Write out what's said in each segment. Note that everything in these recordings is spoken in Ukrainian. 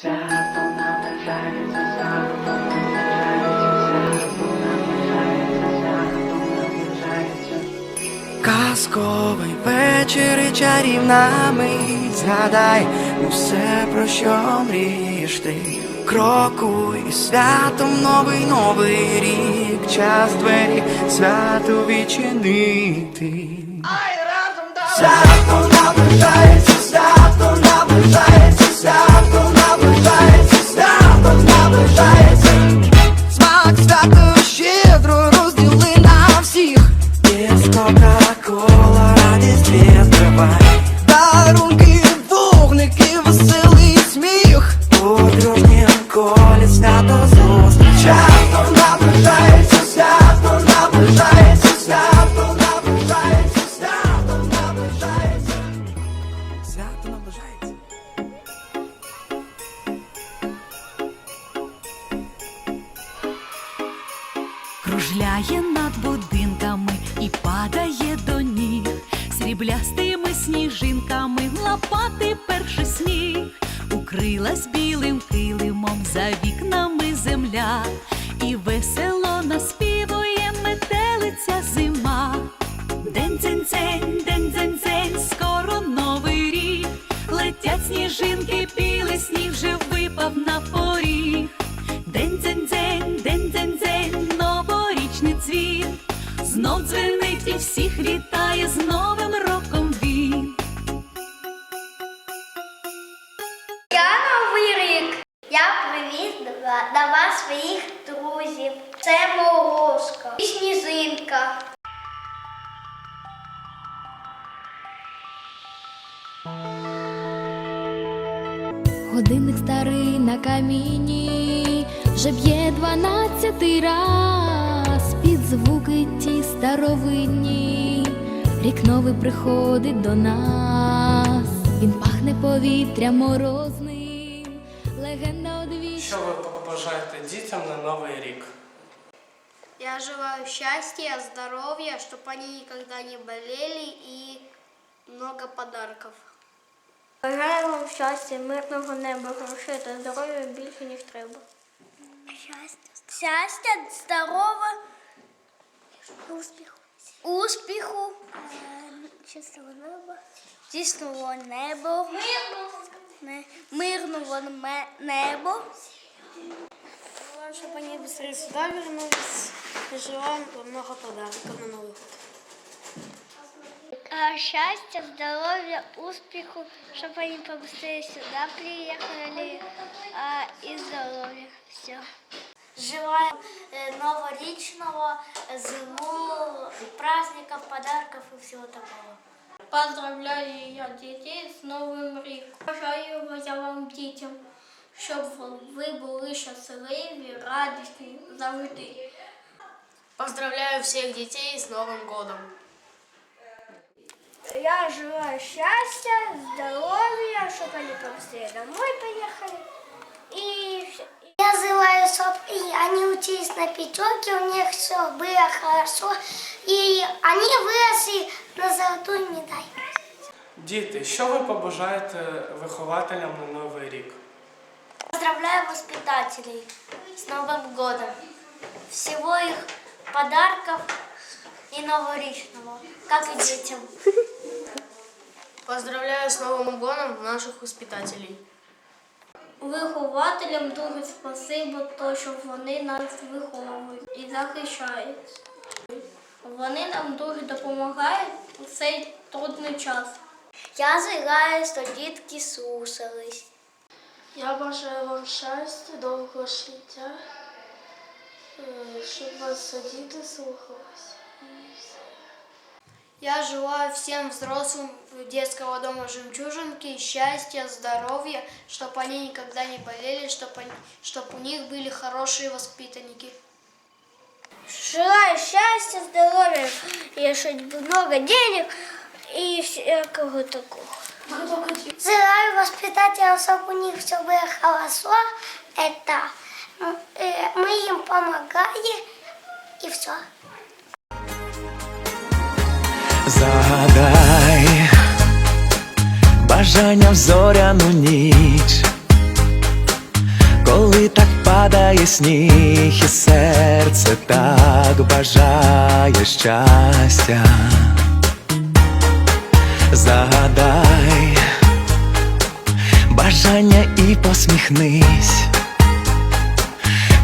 Свято наближається, наближається, наближається. Казковий вечір і чарівна мить. Згадай усе, про що мрієш ти. Крокуй святом новий новий рік. Час двері свято відчинити. Свято наближається, свято наближається, Свято наближається. Кружляє над будинками і падає до ніг, сріблястими сніжинками лопати перший сніг, укрилась білим до вас своїх друзів. Це Морозко і Сніжинка. Годинник старий на каміні, вже б'є дванадцятий раз, під звуки ті старовинні, рік новий приходить до нас, він пахне повітрям морозним, побажаєте дітям на новий рік? Я желаю счастья, здоровья, чтобы они никогда не болели и много подарков. Бажаю вам щастя, мирного неба, грошей та здоров'я більше, ніж треба. Щастя, щастя, здоров'я, успіху. Успіху. Чистого неба. Чистого неба. Мирного. Мирного неба. Желаю, чтобы они быстрее сюда вернулись. И желаем много подарков на Новый год. Счастья, здоровья, успеху, чтобы они побыстрее сюда приехали. а, и здоровья. Все. Желаем э, новорічного, зиму, праздников, подарков и всего такого. Поздравляю я дітей з Новим роком. Бажаю я вам дітям, щоб ви були щасливі, радісні завжди. Поздравляю всех детей с Новым годом! Я желаю счастья, здоровья, чтобы они побыстрее домой поехали. И я желаю, чтобы они учились на пятерке, у них все было хорошо, и они выросли на золотую медаль. Діти, що ви побажаєте вихователям на новий рік? Поздравляю воспитателей с Новым годом. Всего их подарков и новорічного, как и детям. Поздравляю с Новым годом наших воспитателей! Вихователям дуже спасибо, то, що вони нас виховують і захищають. Вони нам дуже допомагають у цей трудний час. Я желаю, що дітки слушались. Я бажаю вам щастя, довгого життя, е, щоб вас діти слухалися. Я желаю всем взрослым детского дома «Жемчужинки» счастья, здоровья, чтобы они никогда не болели, чтобы, чтобы у них были хорошие воспитанники. Желаю счастья, здоровья, и чтобы много денег и всякого такого. Желаю воспитателям, чтобы у них все было хорошо. Это э, мы им помогали и все. Загадай бажання в зоряну ніч, падає сніг, і серце так бажає щастя. Загадай бажання і посміхнись.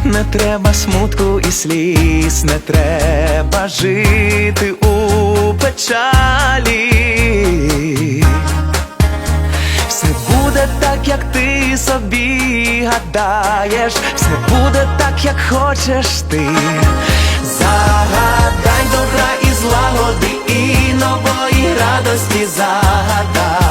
Не треба смутку і сліз, не треба жити у печалі. Все буде так, як ти собі гадаєш, все буде так, як хочеш ти. Загадай добра і злагоди, і нової радості загадай.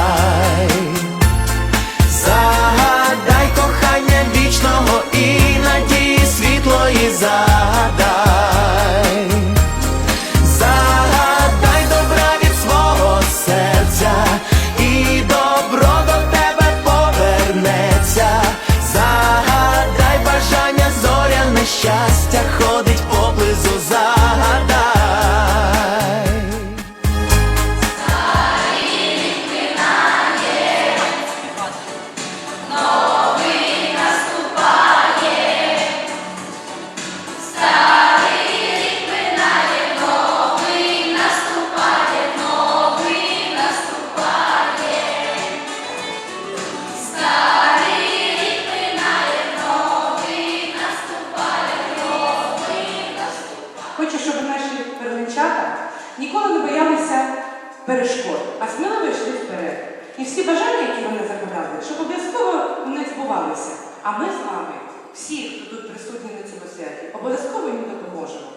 Всі бажання, які вони загадали, щоб обов'язково вони збувалися. А ми з вами, всі, хто тут присутні на цьому святі, обов'язково їм допоможемо.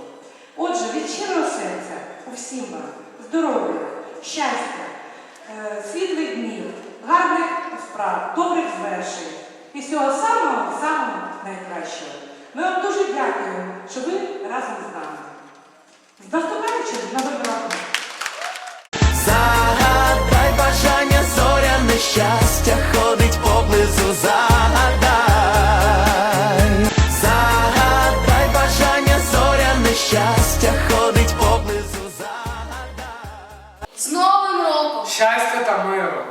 Отже, від щирого серця усім вам здоров'я, щастя, е, світлих днів, гарних справ, добрих звершень і всього самого самого найкращого. Ми вам дуже дякуємо, що ви разом з нами. З наступаючим щастя ходить поблизу загадай, загадай бажання зоряне щастя ходить поблизу загадай. З новим роком! Щастя та миру!